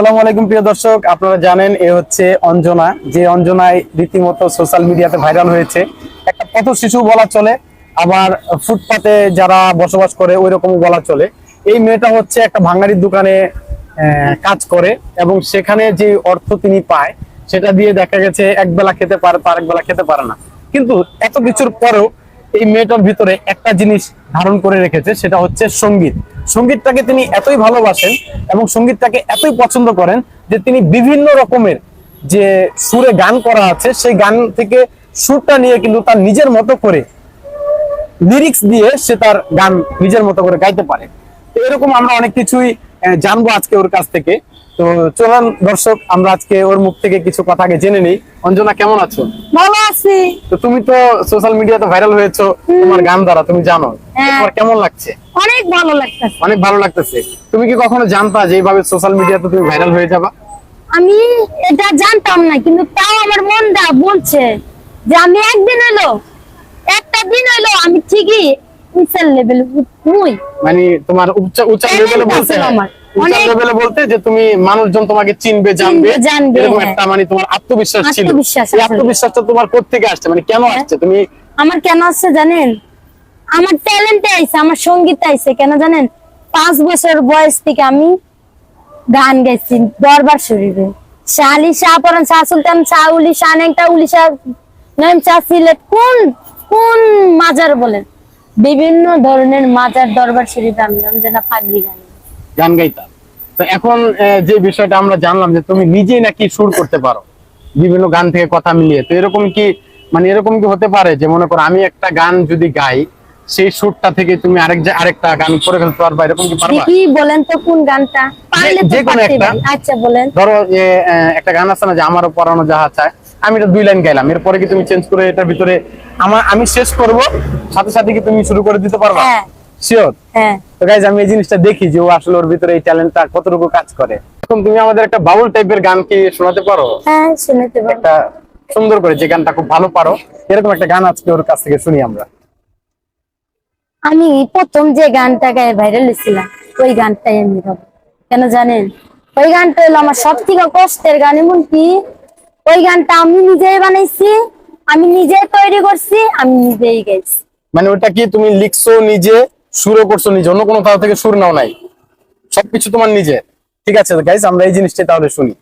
আসসালামু আলাইকুম, প্রিয় দর্শক। আপনারা জানেন, এ হচ্ছে অঞ্জনা। যে অঞ্জনায় রীতিমতো সোশ্যাল মিডিয়াতে ভাইরাল হয়েছে। একটা পথ শিশু বলা চলে, আবার ফুটপাতে যারা বসবাস করে ওই রকম বলা চলে। এই মেয়েটা হচ্ছে একটা ভাঙারির দোকানে কাজ করে এবং সেখানে যে অর্থ তিনি পায়, সেটা দিয়ে দেখা গেছে এক বেলা খেতে পারে, তার এক বেলা খেতে পারে না। কিন্তু এত কিছুর পরেও এই মেয়েটার ভিতরে একটা জিনিস ধারণ করে রেখেছে, সেটা হচ্ছে সংগীত। সঙ্গীতটাকে তিনি এতই ভালোবাসেন এবং সঙ্গীতটাকে এতই পছন্দ করেন যে তিনি বিভিন্ন রকমের যে সুরে গান করা আছে, সেই গান থেকে সুরটা নিয়ে কিন্তু তার নিজের মতো করে লিরিক্স দিয়ে সে তার গান নিজের মতো করে গাইতে পারে। এরকম আমরা অনেক কিছুই জানব আজকে ওর কাছ থেকে। তো চলুন দর্শক আমরা আজকে ওর মুখ থেকে কিছু কথা আগে জেনে নেই। অঞ্জনা কেমন আছো? ভালো আছি। তো তুমি তো সোশ্যাল মিডিয়াতে ভাইরাল হয়েছো তোমার গান দ্বারা তুমি জানো। হ্যাঁ। তোমার কেমন লাগছে? অনেক ভালো লাগতেছে। অনেক ভালো লাগতেছে। তুমি কি কখনো জানতা যে এইভাবে সোশ্যাল মিডিয়াতে তুমি ভাইরাল হয়ে যাবা? আমি এটা জানতাম না কিন্তু তাও আমার মনটা বলছে যে আমি একদিন হলো একটা দিন হলো আমি ঠিকই লেভেল মুই মানে তোমার উচ্চ উচ্চ লেভেলে বলতে আমার। অনেক- লেভেলে বলতে যে তুমি মানুষজন তোমাকে চিনবে জানবে। এরকম হ্যাঁ। একটা মানে তোমার আত্মবিশ্বাস ছিল। এই আত্মবিশ্বাসটা তোমার আসছে? মানে কেন হ্যাঁ। আসছে? তুমি আমার কেন আসছে জানেন? আমার ট্যালেন্ট আইছে আমার সংগীত আইছে। কেন জানেন? পাঁচ বছর বয়স থেকে আমি গান গাইছি দরবার শরীরে শালি শাহ পরান শাহ সুলতান শাহ উলি শাহ নেংটা উলি শাহ নয়ন শাহ সিলেট কোন কোন মাজার বলেন? বিভিন্ন ধরনের মাজার দরবার শরীফে আমি রমজানা পাগলি গান। গান গাইতা তো এখন যে বিষয়টা আমরা জানলাম যে তুমি নিজেই নাকি সুর করতে পারো বিভিন্ন গান থেকে কথা মিলিয়ে। তো এরকম কি মানে এরকম কি হতে পারে যে মনে করো আমি একটা গান যদি গাই সেই সুরটা থেকে তুমি আরেক আরেকটা গান করে ফেলতে পারবা? এরকম কি পারবা? কি বলেন তো কোন গানটা? পারলে তো। আচ্ছা বলেন। ধরো একটা গান আছে না যে আমারও পড়ানো যাহা চায়। আমি এটা দুই লাইন গাইলাম। এরপরে কি তুমি চেঞ্জ করে এটার ভিতরে আমার আমি শেষ করব সাথে সাথে কি তুমি শুরু করে দিতে পারবা? হ্যাঁ। শিওর হ্যাঁ। তো গাইজ আমি এই জিনিসটা দেখি যে ও আসলে ওর ভিতরে এই ট্যালেন্টটা কতটুকু কাজ করে। এখন তুমি আমাদের একটা বাউল টাইপের গান কি শোনাতে পারো? হ্যাঁ শুনতে পারি একটা সুন্দর করে যে গানটা খুব ভালো পারো। এরকম একটা গান আজকে ওর কাছ থেকে শুনি আমরা। আমি প্রথম যে গানটা গায়ে ভাইরাল হয়েছিলাম ওই গানটাই আমি গাবো। কেন জানেন? ওই গানটা হলো আমার সব থেকে কষ্টের গান এমন কি ওই গানটা আমি নিজেই বানাইছি, আমি নিজেই তৈরি করছি, আমি নিজেই গাইছি মানে ওটা কি তুমি লিখছো নিজে, সুরও করছ নিজে, অন্য কোনো কোথাও থেকে সুর নাও নাই? সবকিছু তোমার নিজে। ঠিক আছে গাইজ আমরা এই জিনিসটা তাহলে শুনি।